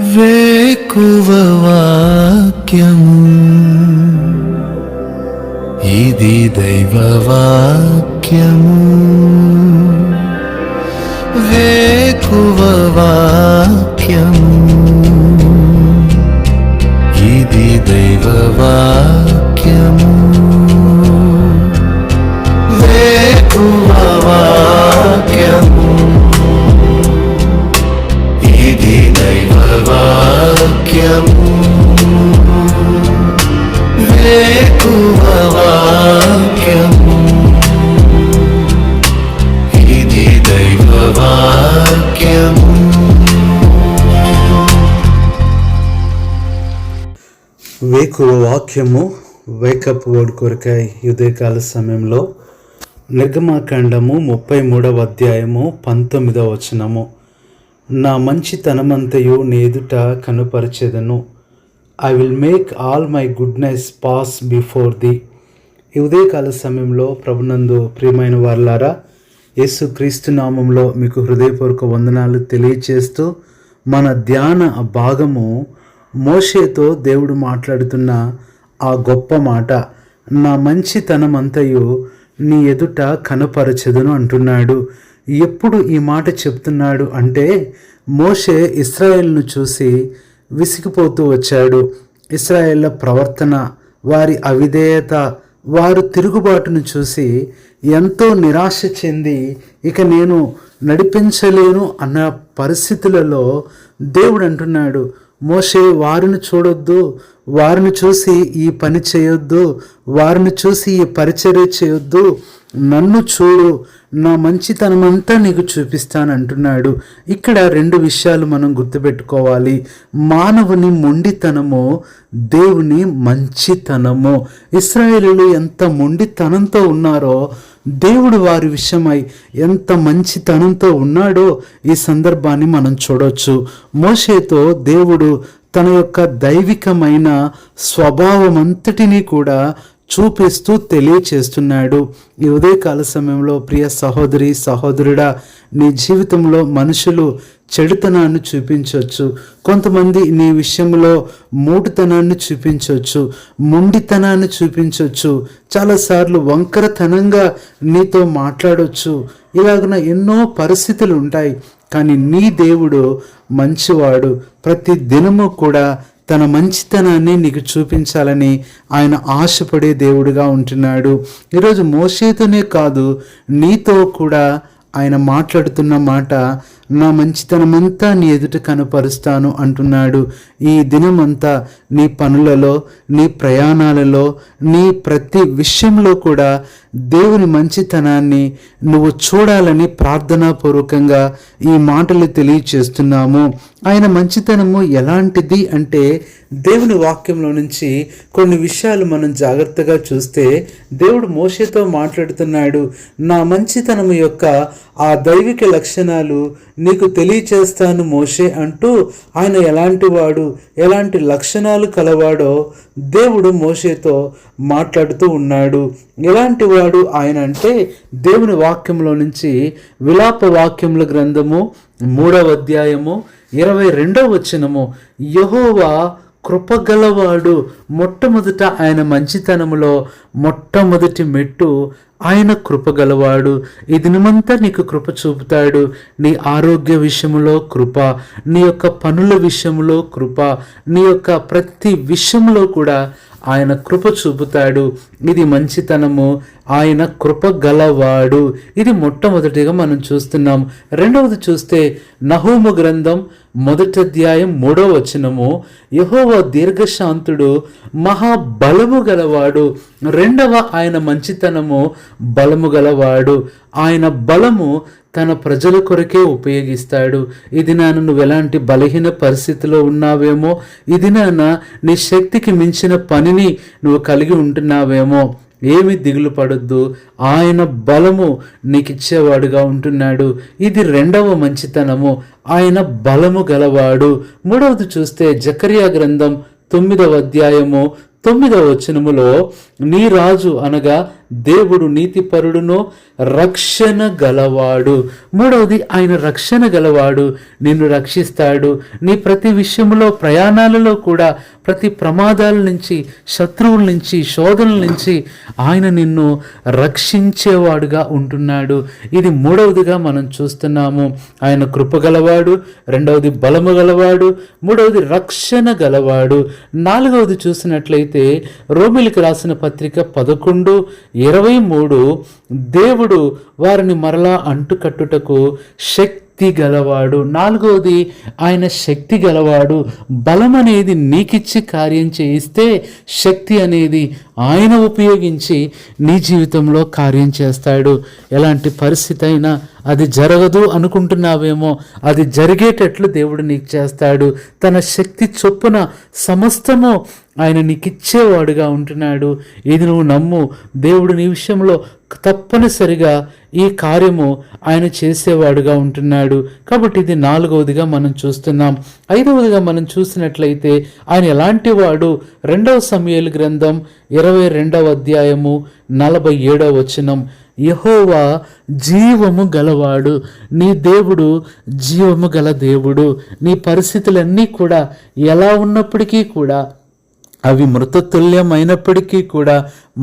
వేకువ వాక్యము. ఇది దైవ వాక్యము. వేకువ వాక్యము ఇది దైవ వాక్యము వేకువ వాక్యము వేకప్ వర్డ్ కొరకై ఉదయకాల సమయంలో నిర్గమాకాండము ముప్పై మూడవ అధ్యాయము పంతొమ్మిదవ వచనము. నా మంచితనమంతయు నీ ఎదుట కనుపరచెదను. I will make all my goodness pass before the ఈ ఉదయకాల సమయంలో ప్రభునందు ప్రియమైన వారులారా యేసు క్రీస్తు నామంలో మీకు హృదయపూర్వక వందనాలు తెలియచేస్తూ మన ధ్యాన భాగము మోషేతో దేవుడు మాట్లాడుతున్న ఆ గొప్ప మాట నా మంచితనం అంతయు నీ ఎదుట కనపరచదును అంటున్నాడు. ఎప్పుడు ఈ మాట చెప్తున్నాడు అంటే మోషే ఇస్రాయేల్ను చూసి విసిగిపోతూ వచ్చాడు. ఇస్రాయేళ్ళ ప్రవర్తన వారి అవిధేయత వారు తిరుగుబాటును చూసి ఎంతో నిరాశ చెంది ఇక నేను నడిపించలేను అన్న పరిస్థితులలో దేవుడు అంటున్నాడు. మోషే వారిని చూడొద్దు వారిని చూసి ఈ పని చేయొద్దు వారిని చూసి ఈ పరిచర్య చేయొద్దు నన్ను చూడు నా మంచితనమంతా నీకు చూపిస్తాను అంటున్నాడు ఇక్కడ రెండు విషయాలు మనం గుర్తుపెట్టుకోవాలి. మానవుని మొండితనము దేవుని మంచితనము. ఇస్రాయేలీలు ఎంత మొండితనంతో ఉన్నారో దేవుడు వారి విషయమై ఎంత మంచితనంతో ఉన్నాడో ఈ సందర్భాన్ని మనం చూడొచ్చు. మోషేతో దేవుడు తన యొక్క దైవికమైన స్వభావమంతటినీ కూడా చూపిస్తూ తెలియచేస్తున్నాడు. ఈ ఉదయకాల సమయంలో ప్రియ సహోదరి సహోదరుడా నీ జీవితంలో మనుషులు చెడుతనాన్ని చూపించవచ్చు కొంతమంది నీ విషయంలో మూటుతనాన్ని చూపించవచ్చు మొండితనాన్ని చూపించవచ్చు చాలాసార్లు వంకరతనంగా నీతో మాట్లాడవచ్చు ఇలాగున ఎన్నో పరిస్థితులు ఉంటాయి. కానీ నీ దేవుడు మంచివాడు. ప్రతి దినము కూడా తన మంచితనాన్ని నీకు చూపించాలని ఆయన ఆశపడే దేవుడిగా ఉంటున్నాడు. ఈరోజు మోసేతోనే కాదు నీతో కూడా ఆయన మాట్లాడుతున్న మాట నా మంచితనమంతా నీ ఎదుట కనపరుస్తాను అంటున్నాడు. ఈ దినమంతా నీ పనులలో నీ ప్రయాణాలలో నీ ప్రతి విషయంలో కూడా దేవుని మంచితనాన్ని నువ్వు చూడాలని ప్రార్థనాపూర్వకంగా ఈ మాటలు తెలియచేస్తున్నాము. ఆయన మంచితనము ఎలాంటిది అంటే దేవుని వాక్యంలో నుంచి కొన్ని విషయాలు మనం జాగ్రత్తగా చూస్తే దేవుడు మోషతో మాట్లాడుతున్నాడు. నా మంచితనము యొక్క ఆ దైవిక లక్షణాలు నీకు తెలియచేస్తాను మోషే అంటూ ఆయన ఎలాంటి వాడు ఎలాంటి లక్షణాలు కలవాడో దేవుడు మోషేతో మాట్లాడుతూ ఉన్నాడు. ఎలాంటి వాడు ఆయన అంటే దేవుని వాక్యంలో నుంచి విలాప వాక్యముల గ్రంథము మూడవ అధ్యాయము ఇరవై రెండవ వచనము. యహోవా కృపగలవాడు. మొట్టమొదట ఆయన మంచితనములో మొట్టమొదటి మెట్టు ఆయన కృపగలవాడు. ఈ దినమంతా నీకు కృప చూపుతాడు. నీ ఆరోగ్య విషయంలో కృప నీ యొక్క పనుల విషయంలో కృప నీ యొక్క ప్రతి విషయంలో కూడా ఆయన కృప చూపుతాడు. ఇది మంచితనము. ఆయన కృప గలవాడు ఇది మొట్టమొదటిగా మనం చూస్తున్నాం. రెండవది చూస్తే నహోము గ్రంథం మొదటి అధ్యాయం మూడో వచనము. యహోవ దీర్ఘశాంతుడు మహాబలము గలవాడు రెండవ ఆయన మంచితనము బలము గలవాడు. ఆయన బలము తన ప్రజల కొరకే ఉపయోగిస్తాడు. ఇది నాన్న నువ్వు ఎలాంటి బలహీన పరిస్థితిలో ఉన్నావేమో? ఇది నాన్న నీ శక్తికి మించిన పనిని నువ్వు కలిగి ఉంటున్నావేమో? ఏమి దిగులు పడొద్దు. ఆయన బలము నీకు ఇచ్చేవాడుగా ఉంటున్నాడు. ఇది రెండవ మంచితనము. ఆయన బలము గలవాడు. మూడవది చూస్తే జకరియా గ్రంథం తొమ్మిదవ అధ్యాయము తొమ్మిదవ వచనములో నీ రాజు అనగా దేవుడు నీతిపరుడును రక్షణ గలవాడు. మూడవది ఆయన రక్షణ గలవాడు. నిన్ను రక్షిస్తాడు. నీ ప్రతి విషయంలో ప్రయాణాలలో కూడా ప్రతి ప్రమాదాల నుంచి శత్రువుల నుంచి శోధనల నుంచి ఆయన నిన్ను రక్షించేవాడుగా ఉంటున్నాడు. ఇది మూడవదిగా మనం చూస్తున్నాము. ఆయన కృపగలవాడు రెండవది బలము గలవాడు మూడవది రక్షణ గలవాడు. నాలుగవది చూసినట్లయితే రోమిలికి రాసిన పత్రిక పదకొండు ఇరవై మూడు దేవుడు వారిని మరలా అంటుకట్టుటకు శక్తి గలవాడు. నాలుగవది ఆయన శక్తి గలవాడు. బలం అనేది నీకిచ్చి కార్యం చేయిస్తే శక్తి అనేది ఆయన ఉపయోగించి నీ జీవితంలో కార్యం చేస్తాడు. ఎలాంటి పరిస్థితి అయినా అది జరగదు అనుకుంటున్నావేమో అది జరిగేటట్లు దేవుడు నీకు చేస్తాడు. తన శక్తి చొప్పున సమస్తము ఆయన నీకిచ్చేవాడుగా ఉంటున్నాడు. ఇది నువ్వు నమ్ము. దేవుడు నీ విషయంలో తప్పనిసరిగా ఈ కార్యము ఆయన చేసేవాడుగా ఉంటున్నాడు. కాబట్టి ఇది నాలుగవదిగా మనం చూస్తున్నాం. ఐదవదిగా మనం చూసినట్లయితే ఆయన ఎలాంటి వాడు? రెండవ సమయాలు గ్రంథం ఇరవై రెండవ అధ్యాయము నలభై ఏడవ వచనం. యహోవా జీవము గలవాడు నీ దేవుడు జీవము గల దేవుడు నీ పరిస్థితులన్నీ కూడా ఎలా ఉన్నప్పటికీ కూడా అవి మృతతుల్యమైనప్పటికీ కూడా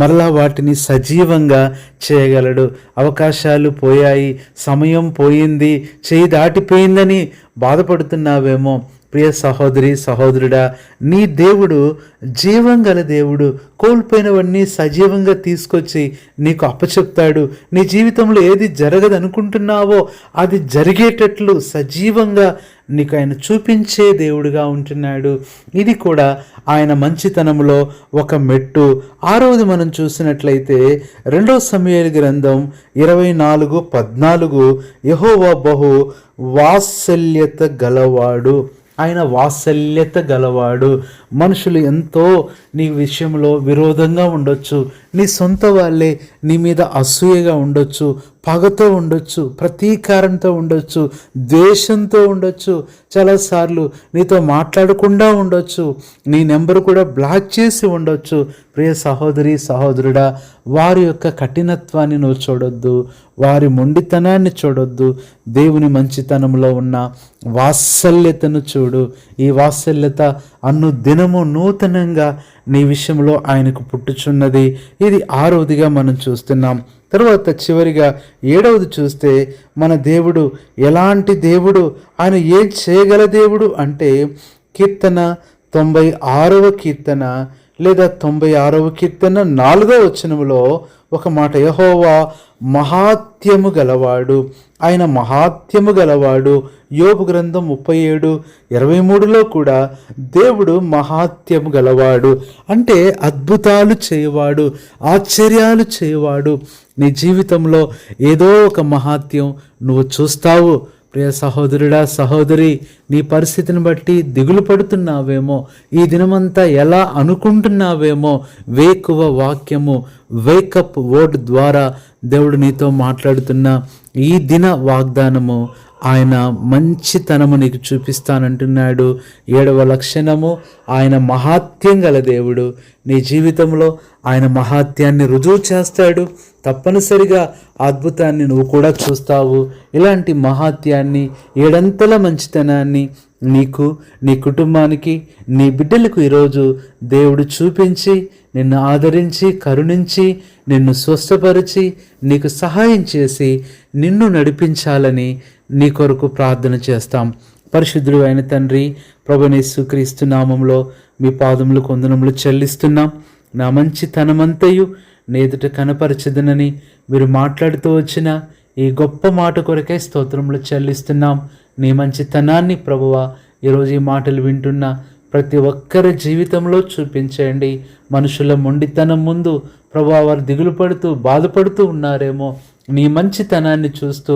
మరలా వాటిని సజీవంగా చేయగలడు. అవకాశాలు పోయాయి సమయం పోయింది చేయి దాటిపోయిందని బాధపడుతున్నావేమో. ప్రియ సహోదరి సహోదరుడా నీ దేవుడు జీవం గల దేవుడు కోల్పోయినవన్నీ సజీవంగా తీసుకొచ్చి నీకు అప్పచెప్తాడు. నీ జీవితంలో ఏది జరగదు అనుకుంటున్నావో అది జరిగేటట్లు సజీవంగా నీకు ఆయన చూపించే దేవుడుగా ఉంటున్నాడు. ఇది కూడా ఆయన మంచితనంలో ఒక మెట్టు. ఆరవది మనం చూసినట్లయితే రెండవ సమయాల గ్రంథం ఇరవై నాలుగు పద్నాలుగు యహోవా బహు వాత్సల్యత గలవాడు. ఆయన వాత్సల్యత గలవాడు. మనుషులు ఎంతో నీ విషయంలో విరోధంగా ఉండొచ్చు. నీ సొంత వాళ్ళే నీ మీద అసూయగా ఉండొచ్చు పగతో ఉండొచ్చు ప్రతీకారంతో ఉండొచ్చు ద్వేషంతో ఉండొచ్చు చాలాసార్లు నీతో మాట్లాడకుండా ఉండొచ్చు నీ నెంబర్ కూడా బ్లాక్ చేసి ఉండొచ్చు. ప్రియ సహోదరి సహోదరుడా వారి యొక్క కఠినత్వాన్ని నువ్వు చూడొద్దు వారి మొండితనాన్ని చూడొద్దు. దేవుని మంచితనంలో ఉన్న వాత్సల్యతను చూడు. ఈ వాత్సల్యత అన్ను దినము నూతనంగా నీ విషయంలో ఆయనకు పుట్టుచున్నది. ఇది ఆరోదిగా మనం చూస్తున్నాం. తర్వాత చివరిగా ఏడవది చూస్తే మన దేవుడు ఎలాంటి దేవుడు? ఆయన ఏం చేయగల దేవుడు అంటే కీర్తన తొంభై ఆరవ కీర్తన లేదా తొంభై ఆరవ కీర్తన నాలుగవ వచనములో ఒక మాట యహోవా మహాత్యము గలవాడు ఆయన మహాత్యము గలవాడు. యోపు గ్రంథం ముప్పై ఏడు ఇరవై మూడులో కూడా దేవుడు మహాత్యము గలవాడు. అంటే అద్భుతాలు చేయవాడు ఆశ్చర్యాలు చేయవాడు. నీ జీవితంలో ఏదో ఒక మహాత్యం నువ్వు చూస్తావు. ప్రియ సహోదరుడా సహోదరి నీ పరిస్థితిని బట్టి దిగులు పడుతున్నావేమో ఈ దినమంతా ఎలా అనుకుంటున్నావేమో వేకువ వాక్యము వేకప్ వర్డ్ ద్వారా దేవుడు నీతో మాట్లాడుతున్న ఈ దిన వాగ్దానము. ఆయన మంచితనము నీకు చూపిస్తానంటున్నాడు. ఏడవ లక్షణము ఆయన మహాత్యం గల దేవుడు. నీ జీవితంలో ఆయన మహాత్యాన్ని రుజువు చేస్తాడు. తప్పనిసరిగా అద్భుతాన్ని నువ్వు కూడా చూస్తావు. ఇలాంటి మహాత్యాన్ని ఏడంతల మంచితనాన్ని నీకు నీ కుటుంబానికి నీ బిడ్డలకు ఈరోజు దేవుడు చూపించి నిన్ను ఆదరించి కరుణించి నిన్ను స్వస్థపరిచి నీకు సహాయం చేసి నిన్ను నడిపించాలని నీ కొరకు ప్రార్థన చేస్తాం. పరిశుద్ధుడు అయిన తండ్రి ప్రభునేసు క్రీస్తు నామంలో మీ పాదములు కొందనములు చెల్లిస్తున్నాం. నా మంచితనమంతయు నేదుట కనపరచదనని మీరు మాట్లాడుతూ వచ్చిన ఈ గొప్ప మాట కొరకే స్తోత్రములు చెల్లిస్తున్నాం. నీ మంచితనాన్ని ప్రభువా ఈరోజు ఈ మాటలు వింటున్న ప్రతి ఒక్కరి జీవితంలో చూపించండి మనుషుల మొండితనం ముందు ప్రభా వారు దిగులు పడుతూ బాధపడుతూ ఉన్నారేమో. నీ మంచితనాన్ని చూస్తూ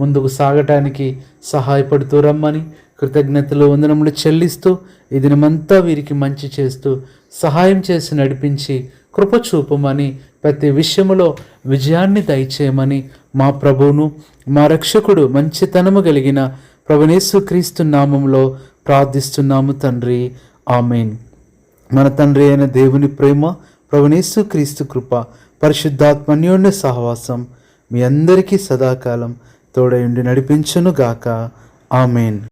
ముందుకు సాగటానికి సహాయపడుతూ రమ్మని కృతజ్ఞతలు వందనములు చెల్లిస్తూ ఈ దినమంతా వీరికి మంచి చేస్తూ సహాయం చేసి నడిపించి కృప చూపమని ప్రతి విషయములో విజయాన్ని దయచేయమని మా ప్రభువును మా రక్షకుడు మంచితనము కలిగిన ప్రభునేసు క్రీస్తు నామంలో ప్రార్థిస్తున్నాము తండ్రి. ఆమెన్. మన తండ్రి అయిన దేవుని ప్రేమ ప్రవణేశు క్రీస్తు కృప పరిశుద్ధాత్మన్యోన్య సహవాసం మీ అందరికీ సదాకాలం తోడయుండి నడిపించునుగాక. ఆమెన్.